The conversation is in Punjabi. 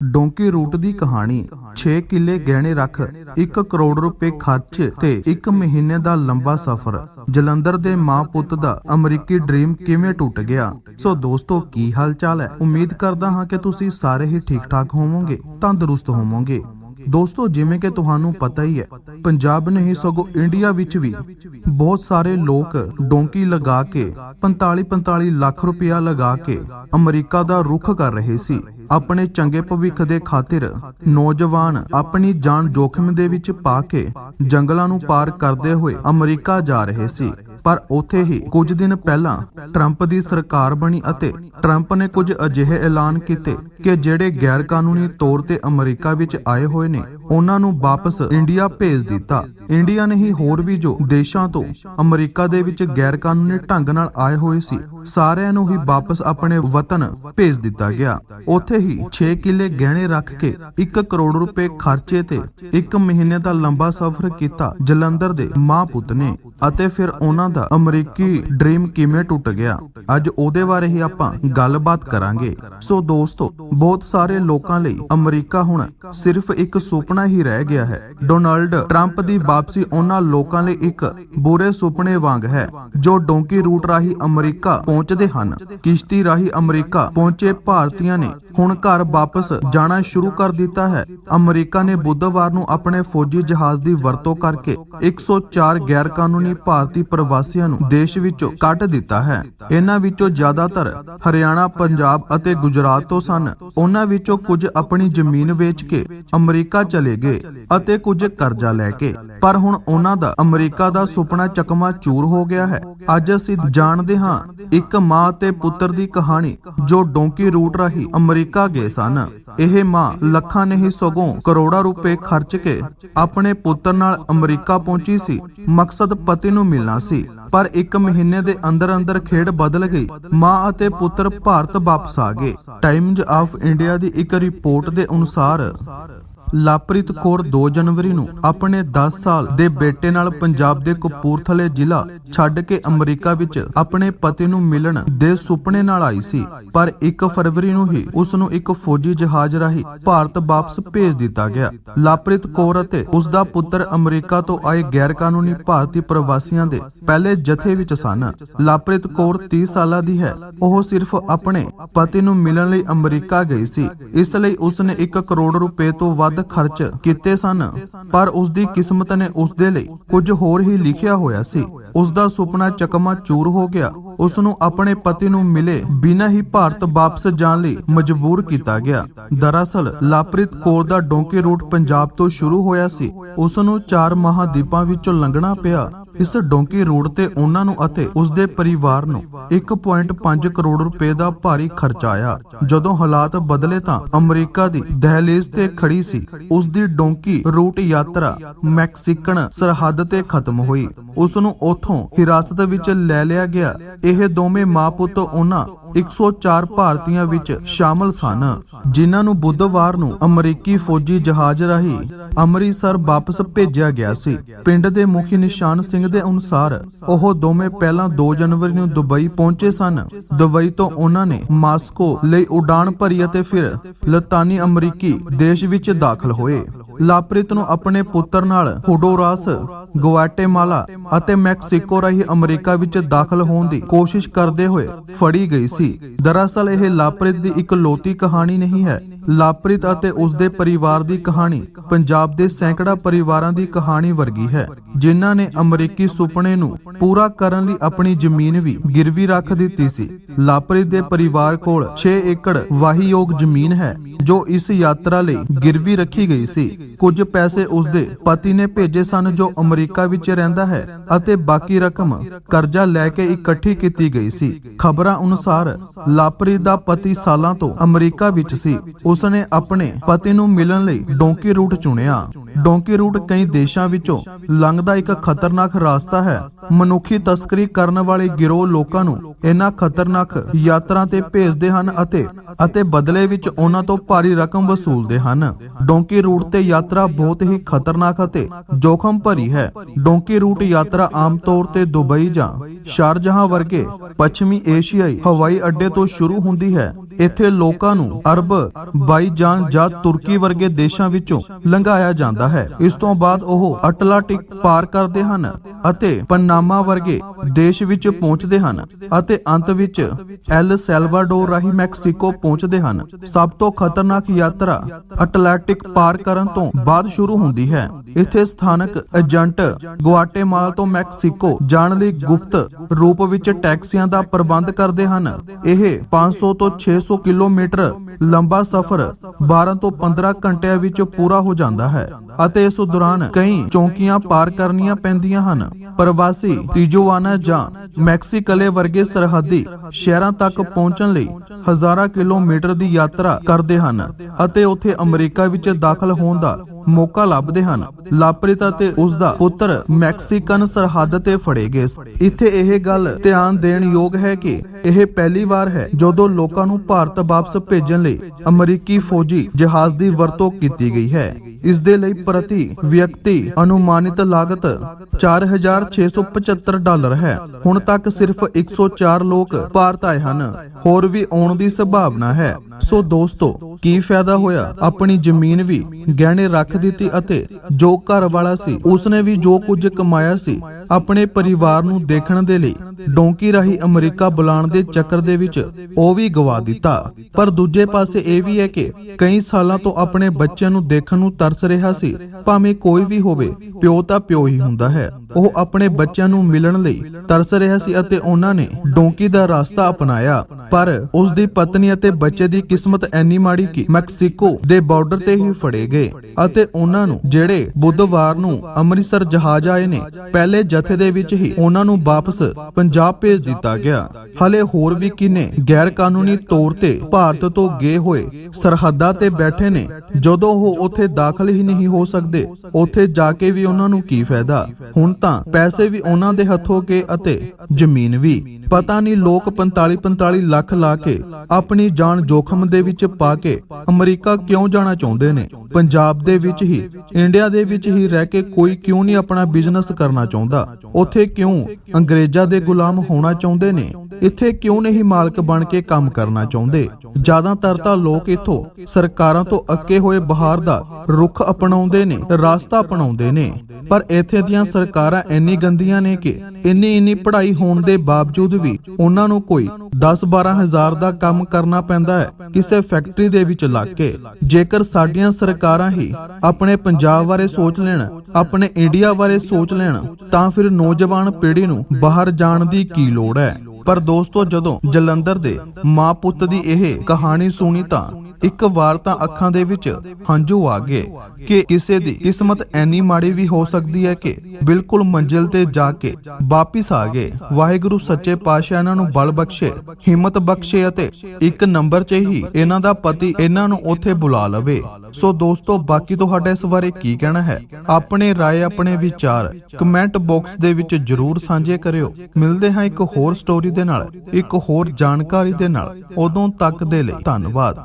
ਡੋਂਕੀ ਰੂਟ ਦੀ ਕਹਾਣੀ 6 ਕਿੱਲੇ ਗਹਿਣੇ ਰੱਖ 1 ਕਰੋੜ ਰੁਪਏ ਖਰਚ ਤੇ 1 ਮਹੀਨੇ ਦਾ ਲੰਬਾ ਸਫ਼ਰ। ਜਲੰਧਰ ਦੇ ਮਾਂ ਪੁੱਤ ਦਾ ਅਮਰੀਕੀ ਡ੍ਰੀਮ ਕਿਵੇਂ ਟੁੱਟ ਗਿਆ? ਸੋ ਦੋਸਤੋ, ਕੀ ਹਾਲ ਚਾਲ ਹੈ? ਉਮੀਦ ਕਰਦਾ ਹਾਂ ਕਿ ਤੁਸੀਂ ਸਾਰੇ ਹੀ ਠੀਕ ਠਾਕ ਹੋਵੋਗੇ, ਤੰਦਰੁਸਤ ਹੋਵੋਗੇ। ਦੋਸਤੋ, ਜਿਵੇਂ ਕਿ ਤੁਹਾਨੂੰ ਪਤਾ ਹੀ ਹੈ, ਪੰਜਾਬ ਨਹੀਂ ਸਗੋਂ ਇੰਡੀਆ ਵਿੱਚ ਵੀ ਬਹੁਤ ਸਾਰੇ ਲੋਕ ਡੋਂਕੀ ਲਗਾ ਕੇ 45-45 ਲੱਖ ਰੁਪਇਆ ਲਗਾ ਕੇ ਅਮਰੀਕਾ ਦਾ ਰੁਖ ਕਰ ਰਹੇ ਸੀ। ਆਪਣੇ ਚੰਗੇ ਭਵਿੱਖ ਦੇ ਖਾਤਰ ਨੌਜਵਾਨ ਆਪਣੀ ਜਾਨ ਜੋਖਮ ਦੇ ਵਿੱਚ ਪਾ ਕੇ ਜੰਗਲਾਂ ਨੂੰ ਪਾਰ ਕਰਦੇ ਹੋਏ ਅਮਰੀਕਾ ਜਾ ਰਹੇ ਸੀ। ਪਰ ਉੱਥੇ ਹੀ ਕੁਝ ਦਿਨ ਪਹਿਲਾਂ ਟਰੰਪ ਦੀ ਸਰਕਾਰ ਬਣੀ ਅਤੇ ਟਰੰਪ ਨੇ ਕੁਝ ਅਜਿਹੇ ਐਲਾਨ ਕੀਤੇ ਕਿ ਜਿਹੜੇ ਗੈਰ ਕਾਨੂੰਨੀ ਤੌਰ ਤੇ ਅਮਰੀਕਾ ਵਿੱਚ ਆਏ ਹੋਏ ਨੇ, ਉਹਨਾਂ ਨੂੰ ਵਾਪਸ ਇੰਡੀਆ ਭੇਜ ਦਿੱਤਾ। ਇੰਡੀਆ ਨੇ ਹੀ ਹੋਰ ਵੀ ਜੋ ਦੇਸ਼ਾਂ ਤੋਂ ਅਮਰੀਕਾ ਦੇ ਵਿੱਚ ਗੈਰ ਕਾਨੂੰਨੀ ਢੰਗ ਨਾਲ ਆਏ ਹੋਏ ਸੀ, ਸਾਰਿਆਂ ਨੂੰ ਹੀ ਵਾਪਸ ਆਪਣੇ ਵਤਨ ਭੇਜ ਦਿੱਤਾ ਗਿਆ। ਉੱਥੇ ਹੀ 6 ਕਿੱਲੇ ਗਹਿਣੇ ਰੱਖ ਕੇ 1 ਕਰੋੜ ਰੁਪਏ ਖਰਚੇ ਤੇ 1 ਮਹੀਨੇ ਦਾ ਲੰਬਾ ਸਫ਼ਰ ਕੀਤਾ ਜਲੰਧਰ ਦੇ ਮਾਂ ਪੁੱਤ ਨੇ ਅਤੇ ਫਿਰ ਉਹਨਾਂ ਦਾ ਅਮਰੀਕੀ ਡ੍ਰੀਮ ਕਿਵੇਂ ਟੁੱਟ ਗਿਆ? ਅੱਜ ਉਹਦੇ ਬਾਰੇ ਹੀ ਆਪਾਂ ਗੱਲਬਾਤ ਕਰਾਂਗੇ। ਸੋ ਦੋਸਤੋ ਬਹੁਤ ਸਾਰੇ ਲੋਕਾਂ ਲਈ ਅਮਰੀਕਾ ਹੁਣ ਸਿਰਫ ਇੱਕ ਸੁਪਨਾ ਹੀ ਰਹਿ ਗਿਆ ਹੈ। ਡੋਨਾਲਡ ਟਰੰਪ ਦੀ ਵਾਪਸੀ ਉਹਨਾਂ ਲੋਕਾਂ ਲਈ ਇੱਕ ਬੁਰੇ ਸੁਪਨੇ ਵਾਂਗ ਹੈ ਜੋ ਡੋਂਕੀ ਰੂਟ ਰਾਹੀਂ ਅਮਰੀਕਾ ਪਹੁੰਚਦੇ ਹਨ ਕਿਸ਼ਤੀ ਰਾਹੀਂ ਅਮਰੀਕਾ ਪਹੁੰਚੇ ਭਾਰਤੀਆਂ ਨੇ ਹੁਣ ਘਰ ਵਾਪਸ ਜਾਣਾ ਸ਼ੁਰੂ ਕਰ ਦਿੱਤਾ ਹੈ। ਅਮਰੀਕਾ ਨੇ ਬੁੱਧਵਾਰ ਨੂੰ ਆਪਣੇ ਫੌਜੀ ਜਹਾਜ਼ ਦੀ ਵਰਤੋਂ ਕਰਕੇ 104 ਗੈਰ ਕਾਨੂੰਨੀ ਭਾਰਤੀ ਪ੍ਰਵਾਸੀਆਂ ਨੂੰ ਦੇਸ਼ ਵਿੱਚੋਂ ਕੱਢ ਦਿੱਤਾ ਹੈ। ਇਹਨਾਂ ਵਿੱਚੋਂ ਜ਼ਿਆਦਾਤਰ ਹਰਿਆਣਾ, ਪੰਜਾਬ ਅਤੇ ਗੁਜਰਾਤ ਤੋਂ ਸਨ। ਉਹਨਾਂ ਵਿੱਚੋਂ ਕੁਝ ਆਪਣੀ ਜ਼ਮੀਨ ਵੇਚ ਕੇ ਅਮਰੀਕਾ ਚਲੇ ਗਏ ਅਤੇ ਕੁਝ ਕਰਜ਼ਾ ਲੈ ਕੇ ਪਰ ਹੁਣ ਉਹਨਾਂ ਦਾ ਅਮਰੀਕਾ ਦਾ ਸੁਪਨਾ ਚਕਮਾ ਚੂਰ ਹੋ ਗਿਆ ਹੈ। ਅੱਜ ਅਸੀਂ ਜਾਣਦੇ ਹਾਂ ਇੱਕ ਮਾਂ ਤੇ ਪੁੱਤਰ ਦੀ ਕਹਾਣੀ ਜੋ ਡੋਂਕੀ ਰੂਟ ਰਾਹੀਂ ਅਮਰੀਕਾ ਗਏ ਸਨ। ਇਹ ਮਾਂ ਲੱਖਾਂ ਨਹੀਂ ਸਗੋਂ ਕਰੋੜਾਂ ਰੁਪਏ ਖਰਚ ਕੇ ਆਪਣੇ ਪੁੱਤਰ ਨਾਲ ਅਮਰੀਕਾ ਪਹੁੰਚੀ ਸੀ। ਮਕਸਦ ਪਤੀ ਨੂੰ ਮਿਲਣਾ ਸੀ। ਪਰ ਇੱਕ ਮਹੀਨੇ ਦੇ ਅੰਦਰ ਅੰਦਰ ਖੇਡ ਬਦਲ ਗਈ। ਮਾਂ ਅਤੇ ਪੁੱਤਰ ਭਾਰਤ ਵਾਪਸ ਆ ਗਏ। ਟਾਈਮਜ਼ ਆਫ ਇੰਡੀਆ ਦੀ ਇੱਕ ਰਿਪੋਰਟ ਦੇ ਅਨੁਸਾਰ ਲਾਪ੍ਰਿਤ ਕੌਰ 2 ਜਨਵਰੀ ਨੂੰ ਆਪਣੇ 10 ਸਾਲ ਦੇ ਬੇਟੇ ਨਾਲ ਪੰਜਾਬ ਦੇ ਕਪੂਰਥਲੇ ਜ਼ਿਲ੍ਹਾ ਛੱਡ ਕੇ ਅਮਰੀਕਾ ਵਿੱਚ ਆਪਣੇ ਪਤੀ ਨੂੰ ਮਿਲਣ ਦੇ ਸੁਪਨੇ ਨਾਲ ਆਈ ਸੀ, ਪਰ 1 ਫਰਵਰੀ ਨੂੰ ਹੀ ਉਸ ਨੂੰ ਇੱਕ ਫੌਜੀ ਜਹਾਜ਼ ਰਾਹੀਂ ਭਾਰਤ ਵਾਪਸ ਭੇਜ ਦਿੱਤਾ ਗਿਆ। ਲਾਪ੍ਰਿਤ ਕੌਰ ਅਤੇ ਉਸ ਦਾ ਪੁੱਤਰ ਅਮਰੀਕਾ ਤੋਂ ਆਏ ਗੈਰ ਕਾਨੂੰਨੀ ਭਾਰਤੀ ਪ੍ਰਵਾਸੀਆਂ ਦੇ ਪਹਿਲੇ ਜਥੇ ਵਿੱਚ ਸਨ। ਲਾਪ੍ਰਿਤ ਕੌਰ 30 ਸਾਲਾਂ ਦੀ ਹੈ। ਉਹ ਸਿਰਫ ਆਪਣੇ ਪਤੀ ਨੂੰ ਮਿਲਣ ਲਈ ਅਮਰੀਕਾ ਗਈ ਸੀ। ਇਸ ਲਈ ਉਸ ਨੇ 1 ਕਰੋੜ ਰੁਪਏ ਤੋਂ ਵੱਧ ਖਰਚ ਕੀਤੇ ਸਨ, ਪਰ ਉਸ ਦੀ ਕਿਸਮਤ ਨੇ ਉਸ ਦੇ ਲਈ ਕੁਝ ਹੋਰ ਹੀ ਲਿਖਿਆ ਹੋਇਆ ਸੀ। ਉਸ ਦਾ ਸੁਪਨਾ ਚਕਮਾ ਚੂਰ ਹੋ ਗਿਆ। ਉਸ ਨੂੰ ਆਪਣੇ ਪਤੀ ਨੂੰ ਮਿਲੇ ਬਿਨਾਂ ਹੀ ਭਾਰਤ ਵਾਪਸ ਜਾਣ ਲਈ ਮਜਬੂਰ ਕੀਤਾ ਗਿਆ। ਦਰਅਸਲ, ਲਾਪ੍ਰਿਤ ਕੌਰ ਦਾ ਡੋਂਕੀ ਰੂਟ ਪੰਜਾਬ ਤੋਂ ਸ਼ੁਰੂ ਹੋਇਆ ਸੀ। ਉਸ ਨੂੰ ਚਾਰ ਮਹਾਦੀਪਾਂ ਵਿੱਚੋਂ ਲੰਘਣਾ ਪਿਆ। ਇਸ ਡੋਂਕੀ ਰੋਡ ਤੇ ਉਹਨਾਂ ਨੂੰ ਅਤੇ ਉਸ ਦੇ ਪਰਿਵਾਰ ਨੂੰ 1.5 ਕਰੋੜ ਰੁਪਏ ਦਾ ਭਾਰੀ ਖਰਚਾ ਆਇਆ। ਜਦੋਂ ਹਾਲਾਤ ਬਦਲੇ ਤਾਂ ਅਮਰੀਕਾ ਦੀ ਦਹਲੀਜ਼ ਤੇ ਖੜੀ ਸੀ। ਉਸ ਦੀ ਡੋਂਕੀ ਰੂਟ ਯਾਤਰਾ ਮੈਕਸੀਕਨ ਸਰਹੱਦ ਤੇ ਖਤਮ ਹੋਈ। ਉਸ ਨੂੰ ਉੱਥੋਂ ਹਿਰਾਸਤ ਵਿੱਚ ਲੈ ਲਿਆ ਗਿਆ। ਇਹ ਦੋਵੇਂ ਮਾਂ ਪੁੱਤ ਉਹਨਾਂ 104 ਭਾਰਤੀਆਂ ਵਿੱਚ ਸ਼ਾਮਲ ਸਨ, ਜਿਨ੍ਹਾਂ ਨੂੰ ਬੁੱਧਵਾਰ ਨੂੰ ਅਮਰੀਕੀ ਫੌਜੀ ਜਹਾਜ਼ ਰਾਹੀਂ ਅੰਮ੍ਰਿਤਸਰ ਵਾਪਸ ਭੇਜਿਆ ਗਿਆ ਸੀ। ਪਿੰਡ ਦੇ ਮੁਖੀ ਨਿਸ਼ਾਨ ਸਿੰਘ ਦੇ ਅਨੁਸਾਰ, ਉਹ ਦੋਵੇਂ ਪਹਿਲਾਂ 2 ਜਨਵਰੀ ਨੂੰ ਦੁਬਈ ਪਹੁੰਚੇ ਸਨ। ਦੁਬਈ ਤੋਂ ਉਹਨਾਂ ਨੇ ਮਾਸਕੋ ਲਈ ਉਡਾਨ ਭਰੀ ਅਤੇ ਫਿਰ ਲਤਾਨੀ ਅਮਰੀਕੀ ਦੇਸ਼ ਵਿੱਚ ਦਾਖਲ ਹੋਏ। ਲਾਪ੍ਰਿਤ ਨੂੰ ਆਪਣੇ ਪੁੱਤਰ ਨਾਲ ਹੁਡੋਰਾਸ, ਗਵਾਟੇਮਾਲਾ ਅਤੇ ਮੈਕਸੀਕੋ ਰਾਹੀਂ ਅਮਰੀਕਾ ਵਿੱਚ ਦਾਖਲ ਹੋਣ ਦੀ ਕੋਸ਼ਿਸ਼ ਕਰਦੇ ਹੋਏ ਫੜੀ ਗਈ ਸੀ। ਦਰਅਸਲ ਇਹ ਲਾਪ੍ਰਿਤ ਦੀ ਇੱਕ ਕਹਾਣੀ ਨਹੀਂ ਹੈ। ਲਾਪ੍ਰਿਤ ਅਤੇ ਉਸ ਦੇ ਪਰਿਵਾਰ ਦੀ ਕਹਾਣੀ ਪੰਜਾਬ ਦੇ ਸੈਂਕੜਾ ਪਰਿਵਾਰਾਂ ਦੀ ਕਹਾਣੀ ਵਰਗੀ ਹੈ, ਜਿਨ੍ਹਾਂ ਨੇ ਅਮਰੀਕੀ ਸੁਪਨੇ ਨੂੰ ਪੂਰਾ ਕਰਨ ਲਈ ਆਪਣੀ ਜ਼ਮੀਨ ਵੀ ਗਿਰਵੀ ਰੱਖ ਦਿੱਤੀ ਸੀ। ਲਾਪ੍ਰਿਤ ਦੇ ਪਰਿਵਾਰ ਕੋਲ 6 ਏਕੜ ਵਾਹੀਯੋਗ ਜ਼ਮੀਨ ਹੈ। ਜੋ ਇਸ ਯਾਤਰਾ ਲਈ ਗਿਰਵੀ ਰੱਖੀ ਗਈ ਸੀ। ਕੁਝ ਪੈਸੇ ਉਸ ਦੇ ਪਤੀ ਨੇ ਭੇਜੇ ਸਨ ਜੋ ਅਮਰੀਕਾ ਵਿੱਚ ਰਹਿੰਦਾ ਹੈ ਅਤੇ ਬਾਕੀ ਰਕਮ ਕਰਜ਼ਾ ਲੈ ਕੇ ਇਕੱਠੀ ਕੀਤੀ ਗਈ ਸੀ। ਖਬਰਾਂ ਅਨੁਸਾਰ ਲਾਪ੍ਰਿਤ ਦਾ ਪਤੀ ਸਾਲਾਂ ਤੋਂ ਅਮਰੀਕਾ ਵਿੱਚ ਸੀ। ਉਸ ਨੇ ਆਪਣੇ ਪਤੀ ਨੂੰ ਮਿਲਣ ਲਈ ਡੋਂਕੀ ਰੂਟ ਚੁਣਿਆ। ਡੋਂਕੀ ਰੂਟ ਕਈ ਦੇਸ਼ਾਂ ਵਿੱਚੋਂ ਲੰਘਦਾ ਇੱਕ ਖਤਰਨਾਕ ਰਸਤਾ ਹੈ। ਮਨੁੱਖੀ ਤਸਕਰੀ ਕਰਨ ਵਾਲੇ ਗਿਰੋਹ ਲੋਕਾਂ ਨੂੰ ਇਹਨਾਂ ਖਤਰਨਾਕ ਯਾਤਰਾ ਤੇ ਭੇਜਦੇ ਹਨ ਅਤੇ ਅਤੇ ਬਦਲੇ ਵਿੱਚ ਉਹਨਾਂ ਤੋਂ ਭਾਰੀ ਰਕਮ ਵਸੂਲਦੇ ਹਨ। ਡੋਂਕੀ ਰੂਟ ਤੇ ਯਾਤਰਾ ਬਹੁਤ ਹੀ ਖਤਰਨਾਕ ਅਤੇ ਜੋਖਮ ਭਰੀ ਹੈ। ਡੋਂਕੀ ਰੂਟ ਯਾਤਰਾ ਆਮ ਤੌਰ ਤੇ ਦੁਬਈ ਜਾਂ ਸ਼ਾਰਜਹਾਂ ਵਰਗੇ ਪੱਛਮੀ ਏਸ਼ੀਆਈ ਹਵਾਈ ਅੱਡੇ ਤੋਂ ਸ਼ੁਰੂ ਹੁੰਦੀ ਹੈ। ਇੱਥੇ ਲੋਕਾਂ ਨੂੰ ਅਰਬ ਬਾਈਜਾਨ ਜਾਂ ਤੁਰਕੀ ਵਰਗੇ ਦੇਸ਼ਾਂ ਵਿੱਚੋਂ ਲੰਘਾਇਆ ਜਾਂਦਾ ਹੈ। ਇਸ ਤੋਂ ਬਾਅਦ ਉਹ ਅਟਲਾਂਟਿਕ ਪਾਰ ਕਰਦੇ ਹਨ ਅਤੇ ਪਨਾਮਾ ਵਰਗੇ ਦੇਸ਼ ਵਿੱਚ ਪਹੁੰਚਦੇ ਹਨ ਅਤੇ ਅੰਤ ਵਿੱਚ ਐਲ ਸੈਲਵਾਡੋਰ ਰਾਹੀਂ ਮੈਕਸੀਕੋ ਪਹੁੰਚਦੇ ਹਨ। ਸਭ ਤੋਂ ਖਤਰਨਾਕ ਯਾਤਰਾ ਅਟਲੈਟਿਕ ਪਾਰ ਕਰਨ ਤੋਂ ਬਾਅਦ ਸ਼ੁਰੂ ਹੁੰਦੀ ਹੈ। ਇੱਥੇ ਸਥਾਨਕ ਏਜੰਟ ਗੁਆਟੇਮਾਲ ਤੋਂ ਮੈਕਸੀਕੋ ਜਾਣ ਲਈ ਗੁਪਤ ਰੂਪ ਵਿੱਚ ਟੈਕਸੀਆਂ ਦਾ ਪ੍ਰਬੰਧ ਕਰਦੇ ਹਨ। ਇਹ 500 ਤੋਂ 600 ਕਿਲੋਮੀਟਰ ਲੰਬਾ ਸਫ਼ਰ 12 ਤੋਂ 15 ਘੰਟਿਆਂ ਵਿੱਚ ਪੂਰਾ ਹੋ ਜਾਂਦਾ ਹੈ ਅਤੇ ਇਸ ਦੌਰਾਨ ਕਈ ਚੌਂਕੀਆਂ ਪਾਰ ਕਰਨੀਆਂ ਪੈਂਦੀਆਂ ਹਨ। ਪ੍ਰਵਾਸੀ ਤਿਜੋਵਾਨਾ ਜਾਂ ਮੈਕਸੀਕਲੇ ਵਰਗੇ ਸਰਹੱਦੀ ਸ਼ਹਿਰਾਂ ਤੱਕ ਪਹੁੰਚਣ ਲਈ ਹਜ਼ਾਰਾਂ ਕਿਲੋਮੀਟਰ ਦੀ ਯਾਤਰਾ ਕਰਦੇ ਹਨ ਅਤੇ ਉੱਥੇ ਅਮਰੀਕਾ ਵਿੱਚ ਦਾਖਲ ਹੋਣ ਦਾ ਮੌਕਾ ਲੱਭਦੇ ਹਨ। ਲਾਪ੍ਰਿਤ ਅਤੇ ਉਸ ਦਾ ਪੁੱਤਰ ਮੈਕਸੀਕਨ ਸਰਹੱਦ ਤੇ ਫੜੇ ਗਏ ਇੱਥੇ ਇਹ ਗੱਲ ਧਿਆਨ ਦੇਣ ਯੋਗ ਹੈ ਕਿ ਇਹ ਪਹਿਲੀ ਵਾਰ ਹੈ ਜਦੋਂ ਲੋਕਾਂ ਨੂੰ ਭਾਰਤ ਵਾਪਸ ਭੇਜਣ ਲਈ ਅਮਰੀਕੀ ਫੌਜੀ ਜਹਾਜ਼ ਦੀ ਵਰਤੋਂ ਕੀਤੀ ਗਈ ਹੈ। ਇਸ ਦੇ ਲਈ ਪ੍ਰਤੀ ਵਿਅਕਤੀ ਅਨੁਮਾਨਿਤ ਲਾਗਤ 4675 ਡਾਲਰ ਹੈ। ਹੁਣ ਤੱਕ ਸਿਰਫ 104 ਲੋਕ ਭਾਰਤ ਆਏ ਹਨ। ਹੋਰ ਵੀ ਆਉਣ ਦੀ ਸੰਭਾਵਨਾ ਹੈ। ਸੋ ਦੋਸਤੋ, ਕੀ ਫਾਇਦਾ ਹੋਇਆ? ਆਪਣੀ ਜ਼ਮੀਨ ਵੀ ਗਹਿਣੇ ਰੱਖ ਦਿੱਤੀ ਅਤੇ ਜੋ ਘਰ ਵਾਲਾ ਸੀ, ਉਸਨੇ ਵੀ ਜੋ ਕੁਝ ਕਮਾਇਆ ਸੀ, ਆਪਣੇ ਪਰਿਵਾਰ ਨੂੰ ਦੇਖਣ ਦੇ ਲਈ ਡੋਂਕੀ ਰਾਹੀਂ ਅਮਰੀਕਾ ਬੁਲਾਉਣ ਦੇ ਚੱਕਰ ਦੇ ਵਿੱਚ ਉਹ ਵੀ ਗਵਾ ਦਿੱਤਾ। ਪਰ ਦੂਜੇ ਪਾਸੇ ਇਹ ਵੀ ਹੈ ਕਿ ਕਈ ਸਾਲਾਂ ਤੋਂ ਆਪਣੇ ਬੱਚਿਆਂ ਨੂੰ ਦੇਖਣ ਨੂੰ ਤਰਸ ਰਿਹਾ ਸੀ, ਭਾਵੇਂ ਕੋਈ ਵੀ ਹੋਵੇ, ਪਿਓ ਤਾਂ ਪਿਓ ਹੀ ਹੁੰਦਾ ਹੈ। ਉਹ ਆਪਣੇ ਬੱਚਿਆਂ ਨੂੰ ਮਿਲਣ ਲਈ ਤਰਸ ਰਿਹਾ ਸੀ ਅਤੇ ਉਹਨਾਂ ਨੇ ਡੋਂਕੀ ਦਾ ਰਸਤਾ ਅਪਣਾਇਆ। ਪਰ ਉਸ ਦੀ ਪਤਨੀ ਅਤੇ ਬੱਚੇ ਦੀ ਕਿਸਮਤ ਐਨੀ ਮਾੜੀ ਕਿ ਮੈਕਸੀਕੋ ਦੇ ਬਾਰਡਰ ਤੇ ਹੀ ਫੜੇ ਗਏ ਅਤੇ ਉਹਨਾਂ ਨੂੰ ਜਿਹੜੇ ਬੁੱਧਵਾਰ ਨੂੰ ਅੰਮ੍ਰਿਤਸਰ ਜਹਾਜ਼ ਆਏ ਨੇ, ਪਹਿਲੇ ਜਥੇ ਦੇ ਵਿੱਚ ਹੀ ਉਹਨਾਂ ਨੂੰ ਵਾਪਸ ਪੰਜਾਬ ਭੇਜ ਦਿੱਤਾ ਗਿਆ। ਹਲੇ ਹੋਰ ਵੀ ਕਿਨੇ ਗੈਰ ਕਾਨੂੰਨੀ ਤੌਰ ਤੇ ਭਾਰਤ ਤੋਂ ਗਏ ਹੋਏ ਸਰਹੱਦਾਂ ਤੇ ਬੈਠੇ ਨੇ, ਜਦੋਂ ਉਹ ਉੱਥੇ ਦਾਖਲ ਹੀ ਨਹੀਂ ਹੋ ਸਕਦੇ, ਉੱਥੇ ਜਾ ਕੇ ਵੀ ਉਹਨਾਂ ਨੂੰ ਕੀ ਫਾਇਦਾ? ਹੁਣ ਤਾਂ ਪੈਸੇ ਵੀ ਉਹਨਾਂ ਦੇ ਹੱਥੋਂ ਕੇ ਅਤੇ ਜ਼ਮੀਨ ਵੀ। ਪਤਾ ਨਹੀਂ ਲੋਕ 45 45 ਲੱਖ ਲਾ ਕੇ ਆਪਣੀ ਜਾਨ ਜੋਖਮ ਦੇ ਵਿੱਚ ਪਾ ਕੇ ਅਮਰੀਕਾ ਕਿਉਂ ਜਾਣਾ ਚਾਹੁੰਦੇ ਨੇ? ਪੰਜਾਬ ਦੇ ਵਿੱਚ ਹੀ, ਇੰਡੀਆ ਦੇ ਵਿੱਚ ਹੀ ਰਹਿ ਕੇ ਕੋਈ ਕਿਉਂ ਨਹੀਂ ਆਪਣਾ ਬਿਜ਼ਨਸ ਕਰਨਾ ਚਾਹੁੰਦਾ? ਉੱਥੇ ਕਿਉਂ ਅੰਗਰੇਜ਼ਾਂ ਦੇ ਗੁਲਾਮ ਹੋਣਾ ਚਾਹੁੰਦੇ ਨੇ? ਇੱਥੇ ਕਿਉਂ ਨਹੀਂ ਮਾਲਕ ਬਣ ਕੇ ਕੰਮ ਕਰਨਾ ਚਾਹੁੰਦੇ? ਜ਼ਿਆਦਾਤਰ ਤਾਂ ਲੋਕ ਇਥੋਂ ਸਰਕਾਰਾਂ ਤੋਂ ਅੱਕੇ ਹੋਏ ਬਾਹਰ ਦਾ ਰੁਖ ਅਪਣਾਉਂਦੇ ਨੇ, ਰਸਤਾ ਅਪਣਾਉਂਦੇ ਨੇ। ਪਰ ਇੱਥੇ ਦੀਆਂ ਸਰਕਾਰਾਂ ਇੰਨੀ ਗੰਦੀਆਂ ਨੇ ਕਿ ਇੰਨੀ ਇੰਨੀ ਪੜ੍ਹਾਈ ਹੋਣ ਦੇ ਬਾਵਜੂਦ ਵੀ ਉਹਨਾਂ ਨੂੰ ਕੋਈ 10-12 ਦਾ ਕੰਮ ਕਰਨਾ ਪੈਂਦਾ ਹੈ ਕਿਸੇ ਫੈਕਟਰੀ ਦੇ ਵਿੱਚ ਲੱਗ ਕੇ। ਜੇਕਰ ਸਾਡੀਆਂ ਸਰਕਾਰਾਂ ਹੀ ਆਪਣੇ ਪੰਜਾਬ ਬਾਰੇ ਸੋਚ ਲੈਣ, ਆਪਣੇ ਇੰਡੀਆ ਬਾਰੇ ਸੋਚ ਲੈਣ, ਤਾਂ ਫਿਰ ਨੌਜਵਾਨ ਪੀੜ੍ਹੀ ਨੂੰ ਬਾਹਰ ਜਾਣ ਦੀ ਕੀ ਲੋੜ ਹੈ? ਪਰ ਦੋਸਤੋ, ਜਦੋਂ ਜਲੰਧਰ ਦੇ ਮਾਂ ਪੁੱਤ ਦੀ ਇਹ ਕਹਾਣੀ ਸੁਣੀ ਤਾਂ ਇੱਕ ਵਾਰ ਤਾਂ ਅੱਖਾਂ ਦੇ ਵਿੱਚ ਹੰਝੂ ਆ ਗਏ ਕਿ ਕਿਸੇ ਦੀ ਕਿਸਮਤ ਐਨੀ ਮਾੜੀ ਵੀ ਹੋ ਸਕਦੀ ਹੈ ਕਿ ਬਿਲਕੁਲ ਮੰਜ਼ਿਲ ਤੇ ਜਾ ਕੇ ਵਾਪਿਸ ਆ ਗਏ। ਵਾਹਿਗੁਰੂ ਸੱਚੇ ਪਾਤਸ਼ਾਹ ਇਹਨਾਂ ਨੂੰ ਬਲ ਬਖਸ਼ੇ, ਹਿੰਮਤ ਬਖਸ਼ੇ ਅਤੇ ਇੱਕ ਨੰਬਰ 'ਚ ਹੀ ਇਹਨਾਂ ਦਾ ਪਤੀ ਇਹਨਾਂ ਨੂੰ ਉੱਥੇ ਬੁਲਾ ਲਵੇ। ਸੋ ਦੋਸਤੋ, ਬਾਕੀ ਤੁਹਾਡਾ ਇਸ ਬਾਰੇ ਕੀ ਕਹਿਣਾ ਹੈ? ਆਪਣੇ ਰਾਏ, ਆਪਣੇ ਵਿਚਾਰ ਕਮੈਂਟ ਬਾਕਸ ਦੇ ਵਿੱਚ ਜਰੂਰ ਸਾਂਝੇ ਕਰਿਓ। ਮਿਲਦੇ ਹਾਂ ਇੱਕ ਹੋਰ ਸਟੋਰੀ ਦੇ ਨਾਲ, ਇੱਕ ਹੋਰ ਜਾਣਕਾਰੀ ਦੇ ਨਾਲ। ਉਦੋਂ ਤੱਕ ਦੇ ਲਈ ਧੰਨਵਾਦ।